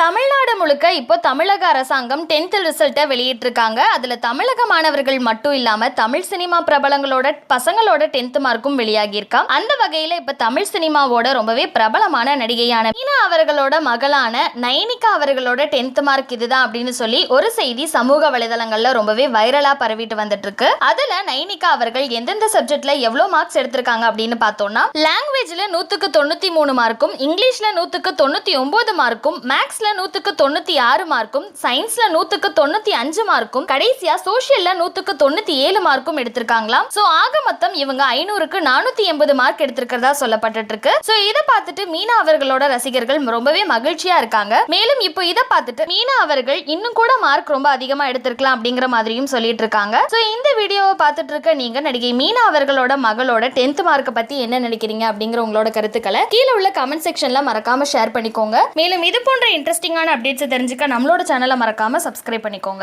தமிழ்நாடு முழுக்க இப்போ தமிழக அரசாங்கம் டென்த் ரிசல்ட்டை வெளியிட்டிருக்காங்க. அதுல தமிழக மாணவர்கள் மட்டும் இல்லாம தமிழ் சினிமா பிரபலங்களோட பசங்களோட டென்த் மார்க்கும் வெளியாகியிருக்கா. அந்த வகையில் இப்போ தமிழ் சினிமாவோட ரொம்பவே பிரபலமான நடிகையான மீனா அவர்களோட மகளான நைனிகா அவர்களோட டென்த் மார்க் இதுதான் அப்படின்னு சொல்லி ஒரு செய்தி சமூக வலைதளங்கள்ல ரொம்பவே வைரலா பரவிட்டு வந்துட்டு இருக்கு அதுல நயனிகா அவர்கள் எந்தெந்த சப்ஜெக்ட்ல எவ்வளோ மார்க்ஸ் எடுத்திருக்காங்க அப்படின்னு பார்த்தோம்னா லாங்குவேஜ்ல நூத்துக்கு தொண்ணூத்தி மூணு மார்க்கும் இங்கிலீஷ்ல நூத்துக்கு தொண்ணூத்தி ஒன்பது மார்க்கும் மேக்ஸில் நூற்றுக்கு தொண்ணூற்றி தொண்ணூற்றி ஆறு மார்க்கும் சயின்ஸ்ல நூற்றுக்கு தொண்ணூத்தி அஞ்சு மார்க்கும் கடைசியா சோஷியலில் நூற்றுக்கு தொண்ணூத்தி ஏழு மார்க்கும் எடுத்திருக்காங்களாம். சோ ஆக மொத்தம் இவங்க ஐநூறுக்கு நானூத்தி எண்பது மார்க் எடுத்திருக்கிறதா சொல்லப்பட்டு இருக்கு ஸோ இதை பார்த்துட்டு மீனா அவர்களோட ரசிகர்கள் ரொம்பவே மகிழ்ச்சியா இருக்காங்க. மேலும் இப்போ இதை பார்த்துட்டு மீனா அவர்கள் இன்னும் கூட மார்க் ரொம்ப அதிகமா எடுத்திருக்கலாம் அப்படிங்கிற மாதிரியும் சொல்லிட்டு இருக்காங்க ஸோ இந்த வீடியோவை பார்த்துட்டு இருக்க நீங்க நடிகை மீனா அவர்களோட மகளோட டென்த் மார்க்கை பத்தி என்ன நினைக்கிறீங்க அப்படிங்கிற உங்களோட கருத்துக்களை கீழே உள்ள கமெண்ட் செக்ஷன்ல மறக்காம ஷேர் பண்ணிக்கோங்க. மேலும் இது போன்ற இன்ட்ரெஸ்டிங்கான அப்டேட்ஸ் தெரிஞ்சுக்க நம்மளோட சேனலை மறக்காமல் சப்ஸ்கிரைப் பண்ணிக்கோங்க.